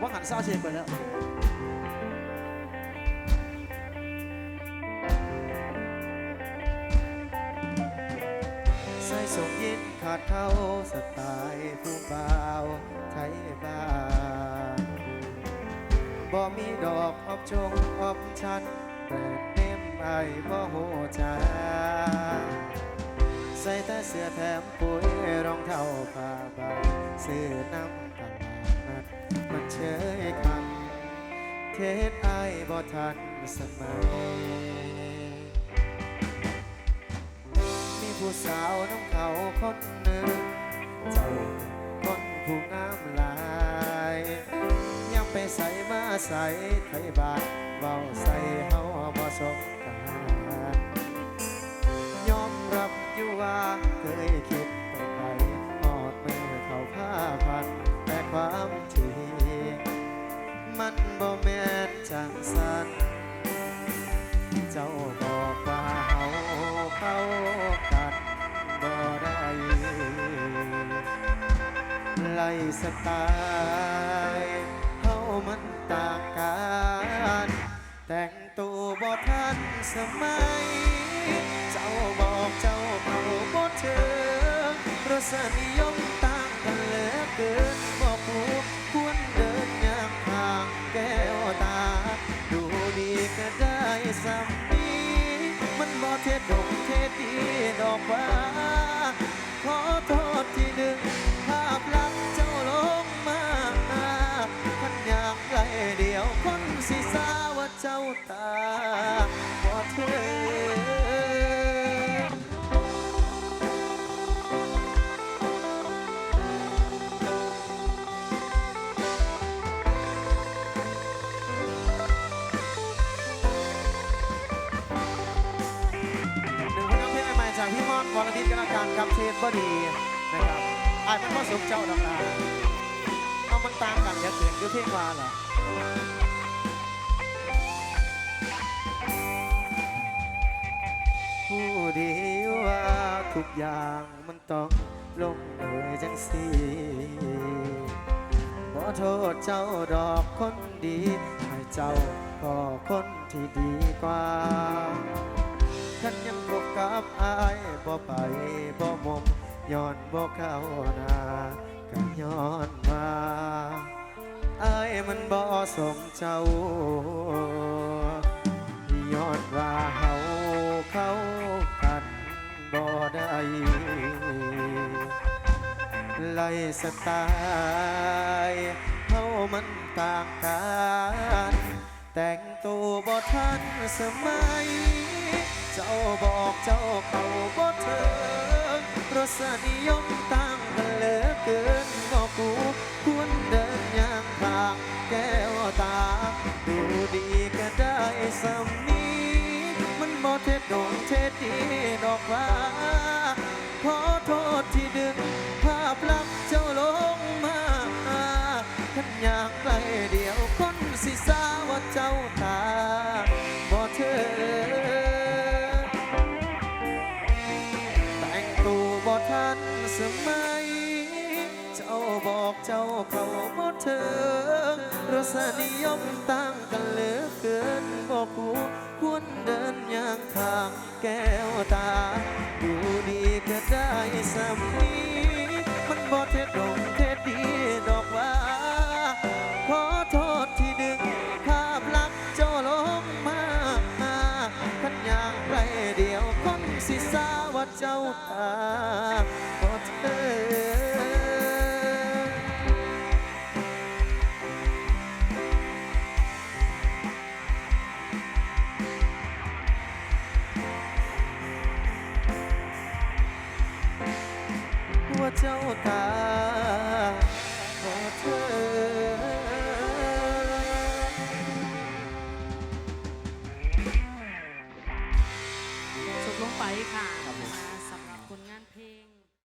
ว่าหันเศร้าเชนไปแล้วใส่สมยินขาดเข้าสไตล์ผู้บ่าวไทยบ้านบ่มีดอกออบชงออบชันแต่เนมไอายบ่โหจาใส่แต่เสื้อแถมปุ๋ยรองเท้าผ้าใบซื้อน้ำำเทศไอายบ่ทันสมัย มีผู้สาวน้องเขาคนหนึ่ง เจ้าคนผู้งามหลายยังไปใส่มาใส่ไทยบานเบาใส่เฮาบ่สมการยอมรับอยู่ว่าเคยคิด ลสไตล์เฮามันต่างกัน แต่งตัวบ่ทันสมัย เจ้าบอกเจ้าเขาบ่เธอรสนิยมต่างกันเหลือเกิน เจ้าตาบ่เธอหนึ่งผลงานเพลงใหม่จากพี่มอนวรดิตกันอาการกับเทศบดีนะครับไอาจมันก็สมเจ้าดังลาเอามันตางกันอย่าเกินคือเพลงว่าเหรอ ทุกอย่างมันต้องลงเอยจังสีขอโทษเจ้าดอกคนดี ให้เจ้าก็คนที่ดีกว่าฉันยังบกกับอายบ่ไปบ่มมย้อนบ่เข้านาก็ย้อนมาอายมันบ่สมเจ้าย้อนว่าเฮาเขา ล่สไตล์เฮามันต่างกัน แต่งตัวบ่ทันสมัย เจ้าบอกเจ้าเขาบ่เถิงรสนิยมต่างกันเหลือเกินบอกกูควรเดินย่างทางแก้วตา ดูดีก็ได้สำนีมันบ่เท็ดงเท็ดดีดอกว่า ขันอยากไกลเดียวคนสิสาว่าเจ้าตาบ่เธอ แต่งตัวบ่ทันสมัย เจ้าบอกเจ้าเขาบ่เธอรสนิยมต่างกันเหลือเกินบอกกูควรเดินอย่างทางแก้วตา ดูดีก็ได้สำ สิสาว่าเจ้าตาพอเธอว่าเจ้าตา ใช่